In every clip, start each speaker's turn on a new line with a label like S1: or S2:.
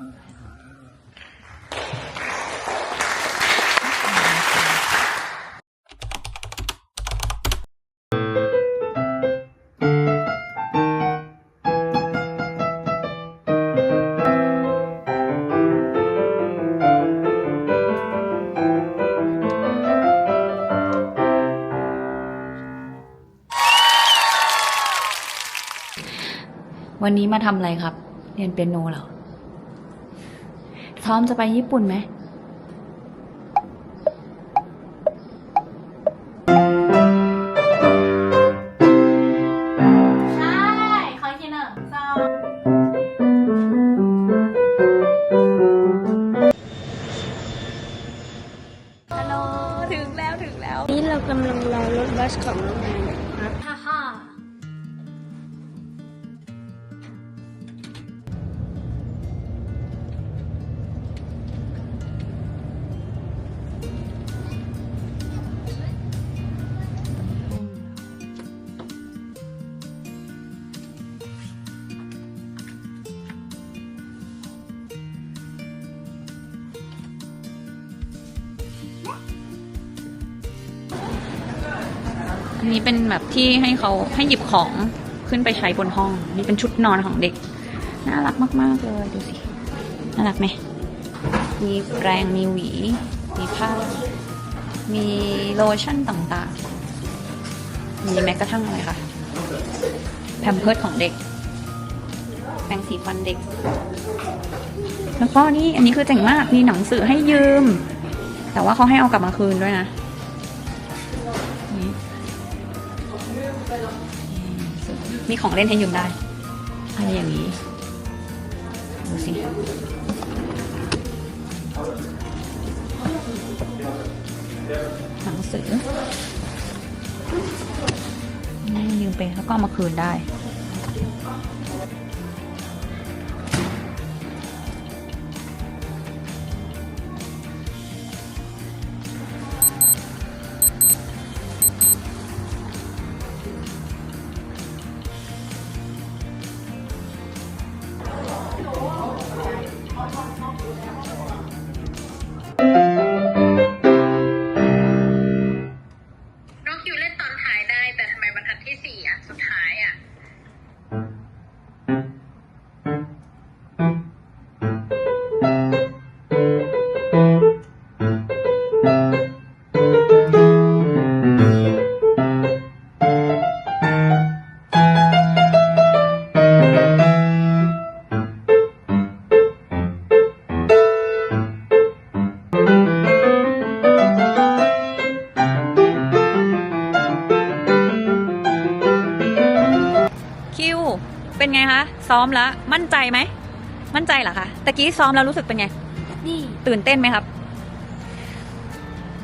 S1: วันนี้มาทำอะไรครับ เรียนเปียโนเหรอ ซ้อมจะไปญี่ปุ่นไหม
S2: ใช่ขออีกทีหนึ่งสอง
S1: ฮัลโหล ถึงแล้วถึงแล้ว
S3: นี่เรากำลังรอรถบัสของโรงแรมน
S1: อันนี้เป็นแบบที่ให้เขาให้หยิบของขึ้นไปใช้บนห้อง นี่เป็นชุดนอนของเด็ก น่ารักมาก ๆ เลย ดูสิ น่ารักไหม มีแปรงมีหวี มีผ้า มีโลชั่นต่าง ๆ มีแม้กระทั่งอะไรคะแพมเพิร์ดของเด็ก แปรงสีฟันเด็ก แล้วก็นี่อันนี้คือเจ๋งมาก มีหนังสือให้ยืม แต่ว่าเขาให้เอากลับมาคืนด้วยนะนี่ มีของเล่นให้ยืมได้อะไรอย่างนี้ ดูสิ หนังสือนี่ยืมไปแล้วก็มาคืนได้
S2: เป็
S1: นไงคะ ซ้อมแล้ว มั่นใจไหม มั่นใจเหรอคะตะกี้ซ้อมแล้วรู้สึกเป็นไง
S3: นี่
S1: ตื่นเต้นไหมครับ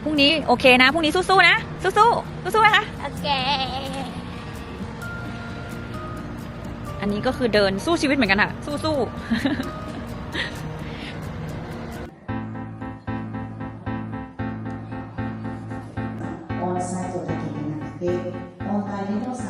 S1: พรุ่งนี้โอเคนะ พรุ่งนี้สู้ๆนะ สู้ๆ สู้ๆไหมคะ
S3: โอเค
S1: อันนี้ก็คือเดินสู้ชีวิตเหมือนกันค่ะ สู้ๆ
S4: オンサイトだけでなくて、オンラインの参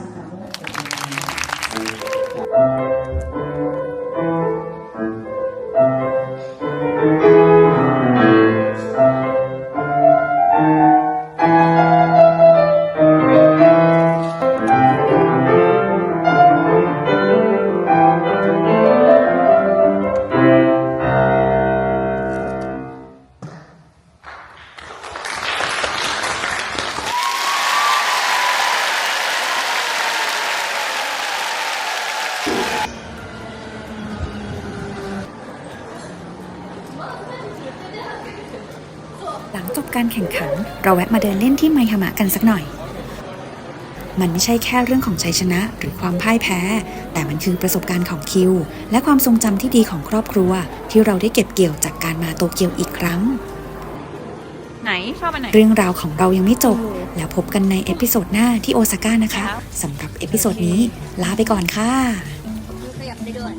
S5: ลังจบการแข่งขัน เราแวะมาเดินเล่นที่ไมฮามะกันสักหน่อย มันไม่ใช่แค่เรื่องของชัยชนะหรือความพ่ายแพ้ แต่มันคือประสบการณ์ของคิว และความทรงจำที่ดีของครอบครัว ที่เราได้เก็บเกี่ยวจากการมาโตเกียวอีกครั้ง
S1: ไหนชอบอันไหน
S5: เรื่องราวของเรายังไม่จบ แล้วพบกันในเอพิโซดหน้าที่โอซาก้านะคะ
S1: ครับ
S5: สำหรับเอพิโซดนี้ลาไปก่อนค่ะ
S3: ขยับได้ด้วย